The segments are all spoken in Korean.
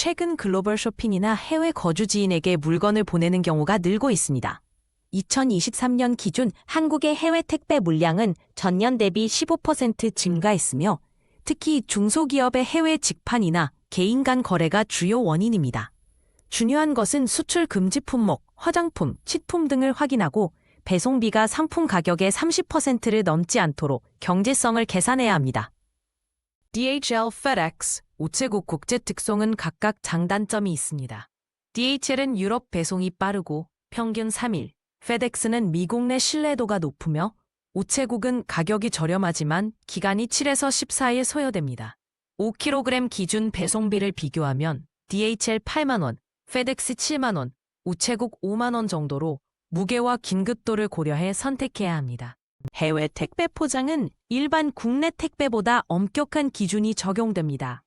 최근 글로벌 쇼핑이나 해외 거주 지인에게 물건을 보내는 경우가 늘고 있습니다. 2023년 기준 한국의 해외 택배 물량은 전년 대비 15% 증가했으며 특히 중소기업의 해외 직판이나 개인 간 거래가 주요 원인입니다. 중요한 것은 수출 금지 품목, 화장품, 식품 등을 확인하고 배송비가 상품 가격의 30%를 넘지 않도록 경제성을 계산해야 합니다. DHL, FedEx, 우체국 국제 특송은 각각 장단점이 있습니다. DHL은 유럽 배송이 빠르고 평균 3일, FedEx는 미국 내 신뢰도가 높으며 우체국은 가격이 저렴하지만 기간이 7에서 14일 소요됩니다. 5kg 기준 배송비를 비교하면 DHL 8만원, FedEx 7만원, 우체국 5만원 정도로 무게와 긴급도를 고려해 선택해야 합니다. 해외 택배 포장은 일반 국내 택배보다 엄격한 기준이 적용됩니다.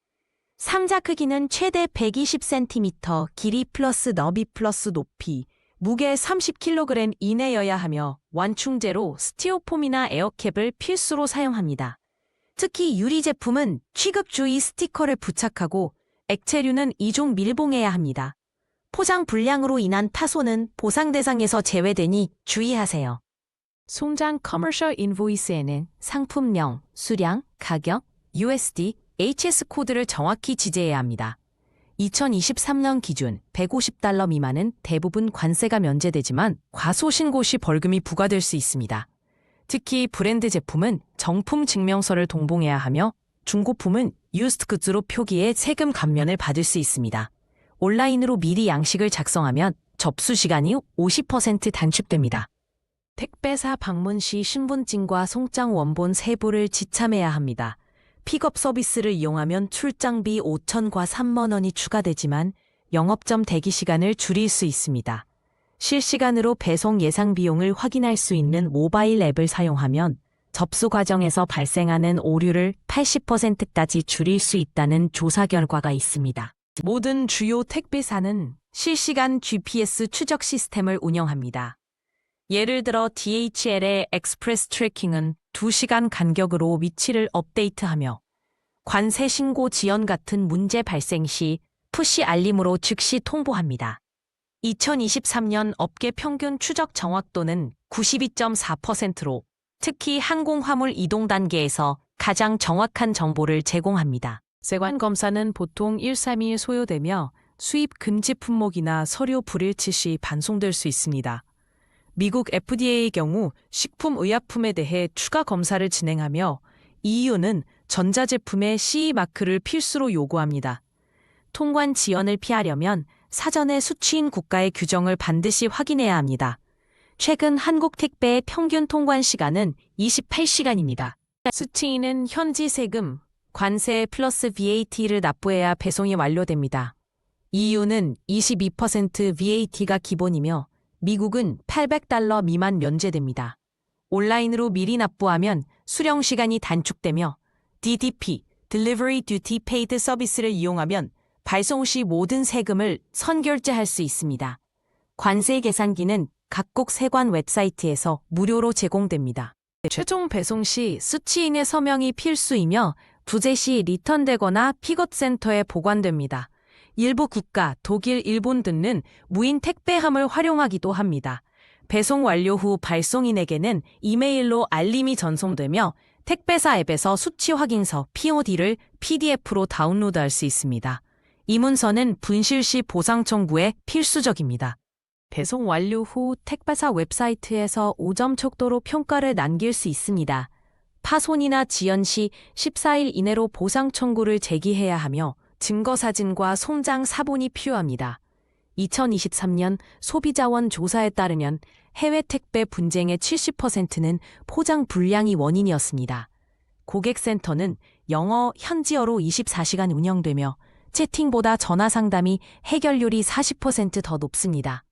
상자 크기는 최대 120cm, 길이 플러스 너비 플러스 높이, 무게 30kg 이내여야 하며 완충제로 스티로폼이나 에어캡을 필수로 사용합니다. 특히 유리 제품은 취급 주의 스티커를 부착하고 액체류는 이종 밀봉해야 합니다. 포장 불량으로 인한 파손은 보상 대상에서 제외되니 주의하세요. 송장 커머셜 인보이스에는 상품명, 수량, 가격, USD, HS 코드를 정확히 지재해야 합니다. 2023년 기준 150달러 미만은 대부분 관세가 면제되지만 과소신고 시 벌금이 부과될 수 있습니다. 특히 브랜드 제품은 정품 증명서를 동봉해야 하며 중고품은 유스트 굿즈로 표기해 세금 감면을 받을 수 있습니다. 온라인으로 미리 양식을 작성하면 접수 시간이 50% 단축됩니다. 택배사 방문 시 신분증과 송장 원본 세부를 지참해야 합니다. 픽업 서비스를 이용하면 출장비 5천과 3만 원이 추가되지만 영업점 대기 시간을 줄일 수 있습니다. 실시간으로 배송 예상 비용을 확인할 수 있는 모바일 앱을 사용하면 접수 과정에서 발생하는 오류를 80%까지 줄일 수 있다는 조사 결과가 있습니다. 모든 주요 택배사는 실시간 GPS 추적 시스템을 운영합니다. 예를 들어 DHL의 엑스프레스 트래킹은 2시간 간격으로 위치를 업데이트하며 관세 신고 지연 같은 문제 발생 시 푸시 알림으로 즉시 통보합니다. 2023년 업계 평균 추적 정확도는 92.4%로 특히 항공화물 이동 단계에서 가장 정확한 정보를 제공합니다. 세관 검사는 보통 1, 3일 소요되며 수입 금지 품목이나 서류 불일치 시 반송될 수 있습니다. 미국 FDA의 경우 식품의약품에 대해 추가 검사를 진행하며 EU는 전자제품의 CE 마크를 필수로 요구합니다. 통관 지연을 피하려면 사전에 수취인 국가의 규정을 반드시 확인해야 합니다. 최근 한국 택배의 평균 통관 시간은 28시간입니다. 수취인은 현지 세금, 관세 플러스 VAT를 납부해야 배송이 완료됩니다. EU는 22% VAT가 기본이며 미국은 800달러 미만 면제됩니다. 온라인으로 미리 납부하면 수령 시간이 단축되며 DDP, Delivery Duty Paid 서비스를 이용하면 발송 시 모든 세금을 선결제할 수 있습니다. 관세 계산기는 각국 세관 웹사이트에서 무료로 제공됩니다. 최종 배송 시 수취인의 서명이 필수이며 부재 시 리턴되거나 픽업센터에 보관됩니다. 일부 국가, 독일, 일본 등은 무인 택배함을 활용하기도 합니다. 배송 완료 후 발송인에게는 이메일로 알림이 전송되며 택배사 앱에서 수치 확인서 POD를 PDF로 다운로드할 수 있습니다. 이 문서는 분실 시 보상 청구에 필수적입니다. 배송 완료 후 택배사 웹사이트에서 5점 척도로 평가를 남길 수 있습니다. 파손이나 지연 시 14일 이내로 보상 청구를 제기해야 하며 증거 사진과 송장 사본이 필요합니다. 2023년 소비자원 조사에 따르면 해외 택배 분쟁의 70%는 포장 불량이 원인이었습니다. 고객센터는 영어, 현지어로 24시간 운영되며 채팅보다 전화 상담이 해결률이 40%더 높습니다.